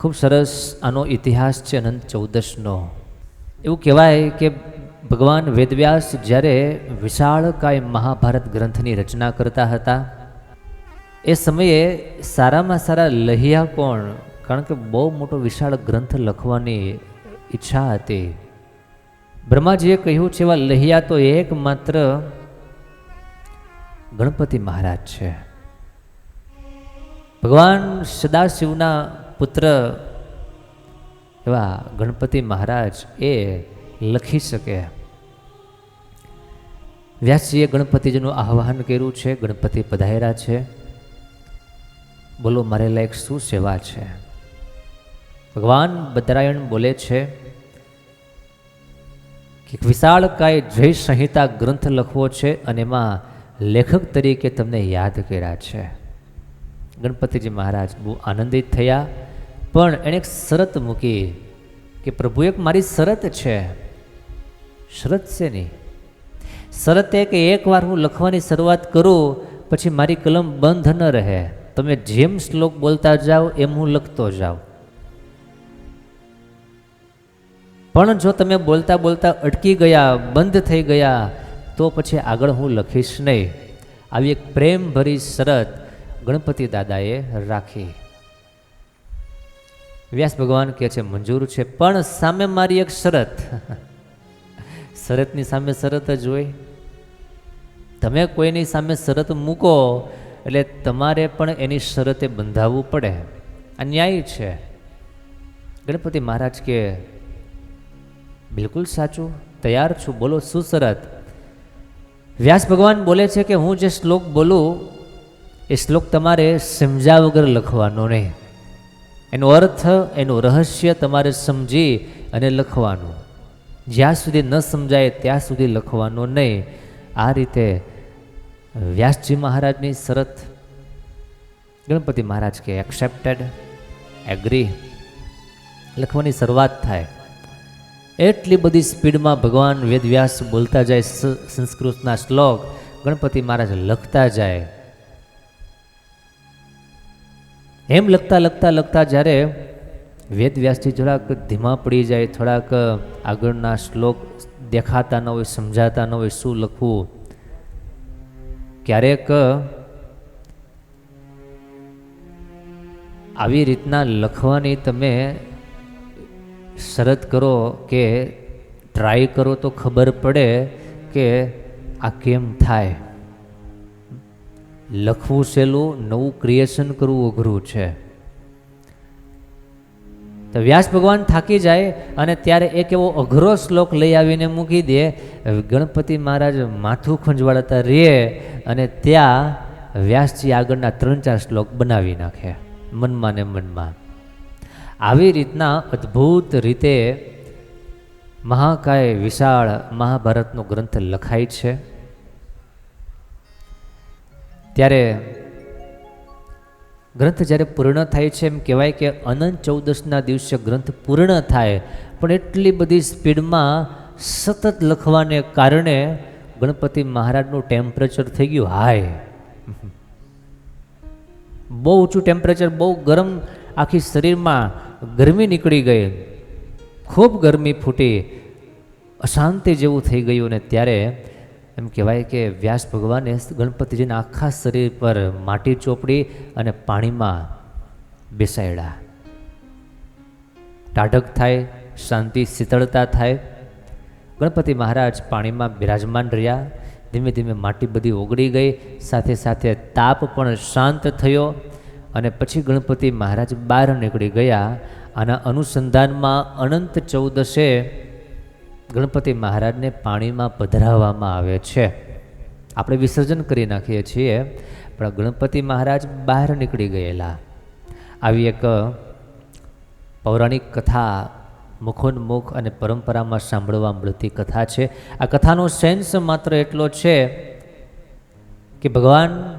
ખૂબ સરસ આનો ઇતિહાસ છે અનંત ચૌદશનો. એવું કહેવાય કે ભગવાન વેદવ્યાસ જ્યારે વિશાળકાય મહાભારત ગ્રંથની રચના કરતા હતા, એ સમયે સારામાં સારા લહિયા કોણ કારણ કે બહુ મોટો વિશાળ ગ્રંથ લખવાની ઈચ્છા હતી. બ્રહ્માજીએ કહ્યું છે, એવા લહિયા તો એકમાત્ર ગણપતિ મહારાજ છે. ભગવાન સદાશિવના પુત્ર એવા ગણપતિ મહારાજ એ લખી શકે. વ્યાસજીએ ગણપતિજીનું આહ્વાન કર્યું છે, ગણપતિ પધાર્યા છે. બોલો, મારે લાયક શું સેવા છે? ભગવાન બદરાયણ બોલે છે કે વિશાળકાય જય સંહિતા ગ્રંથ લખવો છે અને એમાં લેખક તરીકે તમને યાદ કર્યા છે. ગણપતિજી મહારાજ બહુ આનંદિત થયા. પણ એણે એક શરત મૂકી કે પ્રભુ, એક મારી શરત છે. શરત છે નહીં શરત એ કે એકવાર હું લખવાની શરૂઆત કરું, પછી મારી કલમ બંધ ન રહે. તમે જેમ શ્લોક બોલતા જાઓ, એમ હું લખતો જાઉં. પણ જો તમે બોલતા બોલતા અટકી ગયા, બંધ થઈ ગયા, તો પછી આગળ હું લખીશ નહીં. આવી એક પ્રેમભરી શરત ગણપતિ દાદાએ રાખી. વ્યાસ ભગવાન કહે છે, મંજૂર છે. પણ સામે મારી એક શરત. શરતની સામે શરત જ હોય. તમે કોઈની સામે શરત મૂકો, એટલે તમારે પણ એની શરતે બંધાવવું પડે. આ ન્યાય છે. ગણપતિ મહારાજ કે, બિલકુલ સાચું. તૈયાર છું. બોલો, શું શરત? વ્યાસ ભગવાન બોલે છે કે, હું જે શ્લોક બોલું, એ શ્લોક તમારે સમજ્યા વગર લખવાનો નહીં. એનો અર્થ, એનું રહસ્ય તમારે સમજી અને લખવાનું. જ્યાં સુધી ન સમજાય, ત્યાં સુધી લખવાનું નહીં. આ રીતે વ્યાસજી મહારાજની શરત. ગણપતિ મહારાજ કે એક્સેપ્ટેડ એગ્રી લખવાની શરૂઆત થાય. એટલી બધી સ્પીડમાં ભગવાન વેદવ્યાસ બોલતા જાય સંસ્કૃતના શ્લોક. ગણપતિ મહારાજ લખતા જાય. એમ લખતા લખતા લખતા જ્યારે વેદવ્યાસથી થોડાક ધીમા પડી જાય, થોડાક આગળના શ્લોક દેખાતા ન હોય, સમજાતા ન હોય શું લખવું, ક્યારેક આવી રીતના લખવાની તમે શરત કરો કે ટ્રાય કરો તો ખબર પડે કે આ કેમ થાય. લખવું સહેલું, નવું ક્રિએશન કરવું અઘરું છે. તો વ્યાસ ભગવાન થાકી જાય અને ત્યારે એક એવો અઘરો શ્લોક લઈ આવીને મૂકી દે, ગણપતિ મહારાજ માથું ખંજવાળતા રહે અને ત્યાં વ્યાસજી આગળના ત્રણ ચાર શ્લોક બનાવી નાખે, મનમાં ને મનમાં. આવી રીતના અદ્ભુત રીતે મહાકાય વિશાળ મહાભારતનો ગ્રંથ લખાય છે. ત્યારે ગ્રંથ જ્યારે પૂર્ણ થાય છે એમ કહેવાય કે અનંત ચૌદસના દિવસે ગ્રંથ પૂર્ણ થાય, પણ એટલી બધી સ્પીડમાં સતત લખવાને કારણે ગણપતિ મહારાજનું ટેમ્પરેચર થઈ ગયું હાય બહુ ઊંચું ટેમ્પરેચર બહુ ગરમ આખી શરીરમાં ગરમી નીકળી ગઈ. ખૂબ ગરમી ફૂટી. અશાંતિ જેવું થઈ ગયું ને ત્યારે એમ કહેવાય કે વ્યાસ ભગવાને ગણપતિજીના આખા શરીર પર માટી ચોપડી અને પાણીમાં બેસાડ્યા. ટાઢક થાય, શાંતિ, શીતળતા થાય. ગણપતિ મહારાજ પાણીમાં બિરાજમાન રહ્યા. ધીમે ધીમે માટી બધી ઓગળી ગઈ. સાથે સાથે તાપ પણ શાંત થયો અને પછી ગણપતિ મહારાજ બહાર નીકળી ગયા. આના અનુસંધાનમાં અનંત ચૌદશે ગણપતિ મહારાજને પાણીમાં પધરાવવામાં આવે છે. આપણે વિસર્જન કરી નાખીએ છીએ, પણ ગણપતિ મહારાજ બહાર નીકળી ગયેલા. આવી એક પૌરાણિક કથા મુખોન્મુખ અને પરંપરામાં સાંભળવા મળતી કથા છે. આ કથાનો સેન્સ માત્ર એટલો છે કે ભગવાન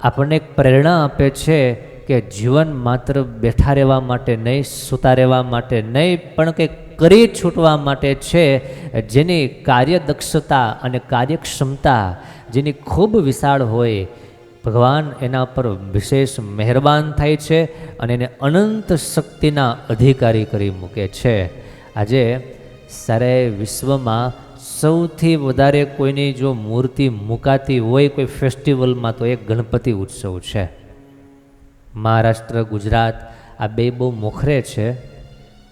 આપણને એક પ્રેરણા આપે છે કે જીવન માત્ર બેઠા રહેવા માટે નહીં, સૂતા રહેવા માટે નહીં, પણ કે કરી છૂટવા માટે છે, જેની કાર્યદક્ષતા અને કાર્યક્ષમતા જેની ખૂબ વિશાળ હોય, ભગવાન એના પર વિશેષ મહેરબાન થાય છે અને એને અનંત શક્તિના અધિકારી કરી મૂકે છે. આજે સારે વિશ્વમાં સૌથી વધારે કોઈની જો મૂર્તિ મુકાતી હોય કોઈ ફેસ્ટિવલમાં તો એ ગણપતિ ઉત્સવ છે. મહારાષ્ટ્ર, ગુજરાત આ બે બહુ મોખરે છે.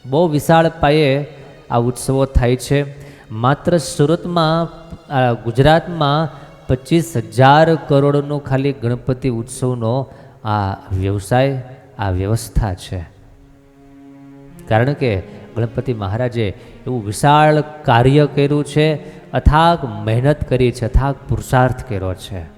બહુ વિશાળ પાયે આ ઉત્સવો થાય છે. માત્ર સુરતમાં ગુજરાતમાં પચીસ હજાર કરોડનો ખાલી ગણપતિ ઉત્સવનો આ વ્યવસાય, આ વ્યવસ્થા છે. કારણ કે ગણપતિ મહારાજે એવું વિશાળ કાર્ય કર્યું છે, અથાગ મહેનત કરી છે, અથાગ પુરુષાર્થ કર્યો છે.